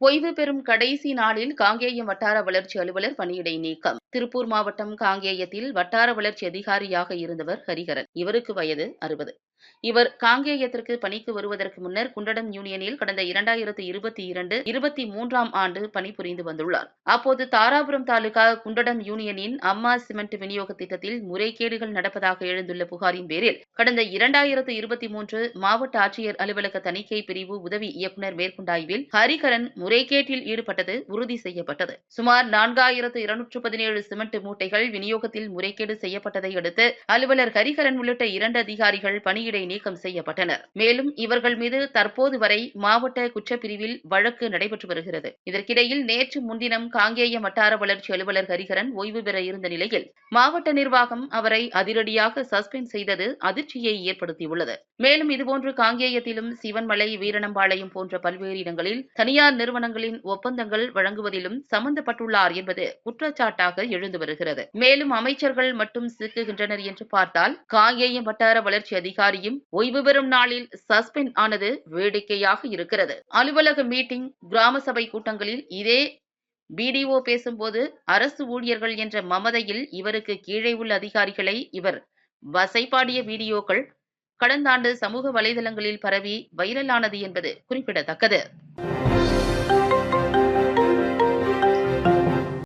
ஓய்வு பெறும் கடைசி நாளில் காங்கேயம் வட்டார வளர்ச்சி அலுவலர் பணியிடை நீக்கம். திருப்பூர் மாவட்டம் காங்கேயத்தில் வட்டார வளர்ச்சி அதிகாரியாக இருந்தவர் ஹரிஹரன். இவருக்கு வயது அறுபது. இவர் காங்கேயத்திற்கு பணிக்கு வருவதற்கு முன்னர் குண்டடம் யூனியனில் கடந்த இரண்டாயிரத்து இருபத்தி இரண்டு இருபத்தி மூன்றாம் ஆண்டு பணிபுரிந்து வந்துள்ளார். அப்போது தாராபுரம் தாலுகா குண்டடம் யூனியனின் அம்மா சிமெண்ட் விநியோக திட்டத்தில் முறைகேடுகள் நடப்பதாக எழுந்துள்ள புகாரின் பேரில் கடந்த இரண்டாயிரத்து இருபத்தி மூன்று மாவட்ட ஆட்சியர் அலுவலக தணிக்கை பிரிவு உதவி இயக்குநர் மேற்கொண்ட ஆய்வில் ஹரிகரன் முறைகேட்டில் ஈடுபட்டது உறுதி செய்யப்பட்டது. சுமார் நான்காயிரத்து இருநூற்று பதினேழு ஏழு சிமெண்ட் மூட்டைகள் விநியோகத்தில் முறைகேடு செய்யப்பட்டதை அடுத்து அலுவலர் ஹரிஹரன் உள்ளிட்ட இரண்டு அதிகாரிகள் பணியிடை நீக்கம் செய்யப்பட்டனர். மேலும் இவர்கள் மீது தற்போது வரை மாவட்ட குற்றப்பிரிவில் வழக்கு நடைபெற்று வருகிறது. இதற்கிடையில் நேற்று முன்தினம் காங்கேயம் வட்டார வளர்ச்சி அலுவலர் ஹரிஹரன் ஓய்வு பெற இருந்த நிலையில் மாவட்ட நிர்வாகம் அவரை அதிரடியாக சஸ்பெண்ட் செய்தது அதிர்ச்சியை ஏற்படுத்தியுள்ளது. மேலும் இதுபோன்று காங்கேயத்திலும் சிவன்மலை வீரணம்பாளையம் போன்ற பல்வேறு இடங்களில் தனியார் நிறுவனங்களின் ஒப்பந்தங்கள் வழங்குவதிலும் சம்பந்தப்பட்டுள்ளார் என்பது குற்றச்சாட்டாக எழுந்து வருகிறது. மேலும் அமைச்சர்கள் மட்டும் சிக்குகின்றனர் என்று பார்த்தால் காங்கேயம் வட்டார வளர்ச்சி அதிகாரியும் ஓய்வு பெறும் நாளில் சஸ்பெண்ட் ஆனது வேடிக்கையாக இருக்கிறது. அலுவலக மீட்டிங் கிராம சபை கூட்டங்களில் இதே பிடிஓ பேசும்போது அரசு ஊழியர்கள் என்ற மமதையில் இவருக்கு கீழே உள்ள அதிகாரிகளை இவர் வசைப்பாடிய வீடியோக்கள் கடந்த ஆண்டு சமூக வலைதளங்களில் பரவி வைரலானது என்பது குறிப்பிடத்தக்கது.